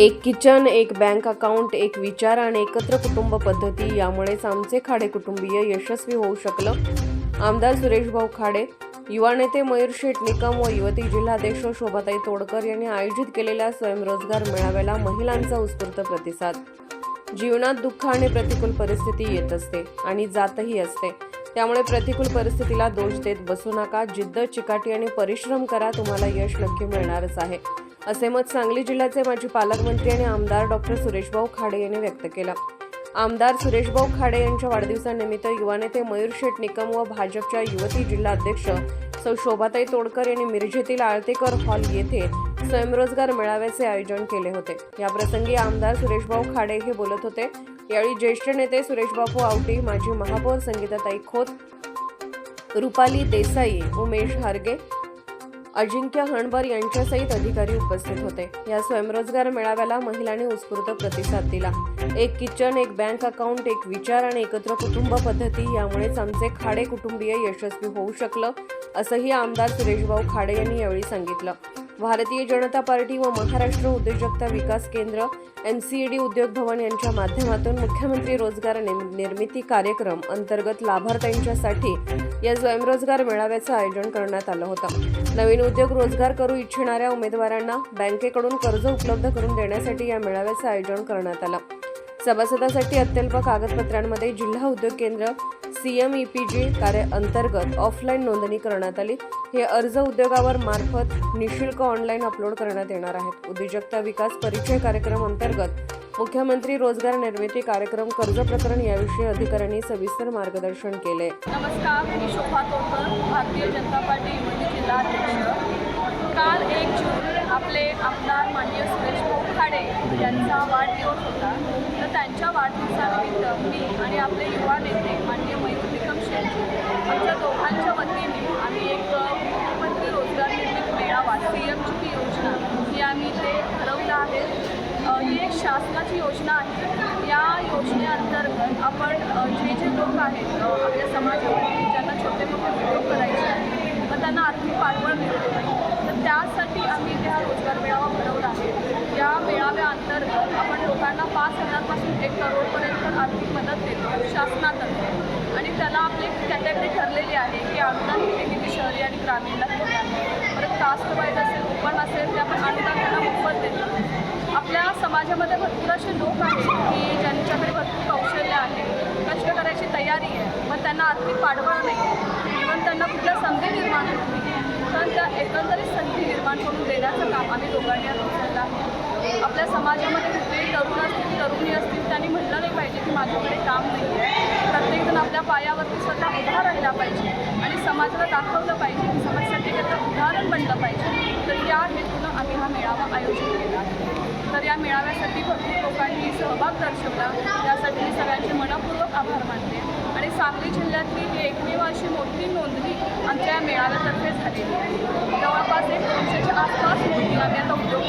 एक किचन एक bank account एक विचार आणि एकत्र कुटुंब पद्धती. यामुळेच आमचे खाडे कुटुंबीय यशस्वी होऊ शकलं. आमदार सुरेशभाऊ खाडे युवा नेते मयूर शेठ निकम व युवती जिल्हाध्यक्ष शोभाताई तोडकर यांनी आयोजित केलेल्या स्वयंरोजगार मेळाव्याला महिलांचा उत्स्फूर्त प्रतिसाद. जीवनात दुःख आणि प्रतिकूल परिस्थिती येत असते आणि जातही असते. त्यामुळे प्रतिकूल परिस्थितीला दोष देत बसू नका जिद्द चिकाटी आणि परिश्रम करा तुम्हाला यश नक्की मिळणारच आहे. असे मत सांगली जिल्ह्याचे माजी पालकमंत्री आणि आमदार डॉक्टर सुरेशभाऊ खाडे यांनी व्यक्त केलं. आमदार सुरेशभाऊ खाडे यांच्या वाढदिवसानिमित्त युवा नेते मयूर शेठ निकम व भाजपच्या युवती जिल्हा अध्यक्ष सौ शोभाताई तोडकर यांनी मिरजेतील आळतेकर हॉल येथे स्वयंरोजगार मेळाव्याचे आयोजन केले होते. याप्रसंगी आमदार सुरेशभाऊ खाडे हे बोलत होते. यावेळी ज्येष्ठ नेते सुरेशबाबू आवटी माजी महापौर संगीताताई खोत रुपाली देसाई उमेश हार्गे अजिंक्य हणबर यांच्यासहित अधिकारी उपस्थित होते. या स्वयंरोजगार मेळाव्याला महिलांनी उत्स्फूर्त प्रतिसाद दिला. एक किचन एक बँक अकाउंट एक विचार आणि एकत्र कुटुंब पद्धती यामुळेच आमचे खाडे कुटुंबीय यशस्वी होऊ शकलं असंही आमदार सुरेशभाऊ खाडे यांनी यावेळी सांगितलं. भारतीय जनता पार्टी व महाराष्ट्र उद्योजकता विकास केंद्र एम सी डी उद्योग भवन यांच्या माध्यमातून मुख्यमंत्री रोजगार निर्मिती कार्यक्रम अंतर्गत लाभार्थ्यांच्यासाठी या स्वयंरोजगार मेळाव्याचं आयोजन करण्यात आलं होतं. नवीन उद्योग रोजगार करू इच्छिणाऱ्या उमेदवारांना बँकेकडून कर्ज उपलब्ध करून देण्यासाठी या मेळाव्याचं आयोजन करण्यात आलं. सभासदासाठी अत्यल्प कागदपत्रांमध्ये जिल्हा उद्योग केंद्र सीएमईपीजी कार्य अंतर्गत ऑफलाईन नोंदणी करण्यात आली. हे अर्ज उद्योगावर मार्फत निशुल्क ऑनलाईन अपलोड करण्यात येणार आहेत. उद्योजकता विकास परिचय कार्यक्रम अंतर्गत मुख्यमंत्री रोजगार निर्मिती कार्यक्रम कर्ज प्रकरण याविषयी अधिकाऱ्यांनी सविस्तर मार्गदर्शन केले. नमस्कार मी शोभा तोडकर भारतीय जनता पार्टी युवती जिल्हाध्यक्ष काल एक जून आपले आमदार माननीय सुरेश यांचा वाढदिवस होता. तर त्यांच्या वाढदिवसानिमित्त मी आणि आपले युवा नेते माननीय मयूर निकम शेठ आमच्या दोघांच्या वतीने आम्ही एक मुख्यमंत्री रोजगार निर्मित मेळावा सी एमची ही योजना ही आम्ही ते ठरवलं आहे. ही एक शासनाची योजना आहे. या योजनेअंतर्गत आपण जे जे लोक आहेत आपल्या समाजामध्ये ज्यांना छोटे मोठे उद्योग करायचे आहेत मग त्यांना आर्थिक पाठबळ मिळते तर त्यासाठी आम्ही इथे हा रोजगार मेळावा भरवला आहे या मेळाव्याअंतर्गत आपण लोकांना पाच हजारपासून एक करोडपर्यंत आर्थिक मदत देतो शासनातर्फे. आणि त्याला आपली कॅटेगरी ठरलेली आहे की अनुदान किती किती शहरी आणि ग्रामीणला परत कास्ट वाईज असेल ओपन असेल ते आपण अनुदान त्यांना मोफत देतो. आपल्या समाजामध्ये भरपूर असे लोक आहेत की ज्यांच्याकडे भरपूर कौशल्य आहे कष्ट करायची तयारी आहे मग त्यांना आर्थिक पाठबळ नाही. इव्हन त्यांना कुठल्या संधी निर्माण होत नाही. तर त्या एकंदरीत संधी निर्माण करून देण्याचं काम आम्ही दोघांनी आज आपल्या समाजामध्ये तरुणी असतील त्यांनी म्हटलं नाही पाहिजे की माझ्याकडे काम नाही आहे. प्रत्येकजण आपल्या पायावरती स्वतः उभा राहिला पाहिजे आणि समाजाला दाखवलं पाहिजे की समाजासाठी त्याचं उदाहरण बनलं पाहिजे. तर या हेतूनं आम्ही हा मेळावा आयोजित केला. तर या मेळाव्यासाठी भरपूर लोकांनी सहभाग दर्शवला. त्यासाठी मी सगळ्यांचे मनपूर्वक आभार मानते. आणि सांगली जिल्ह्यातली ही एकमेव अशी मोठी नोंदणी आमच्या या मेळाव्यातर्फे झालेली आहे. जवळपास एक दोनशेच्या आसपास नोंदणी आम्ही आता उद्योग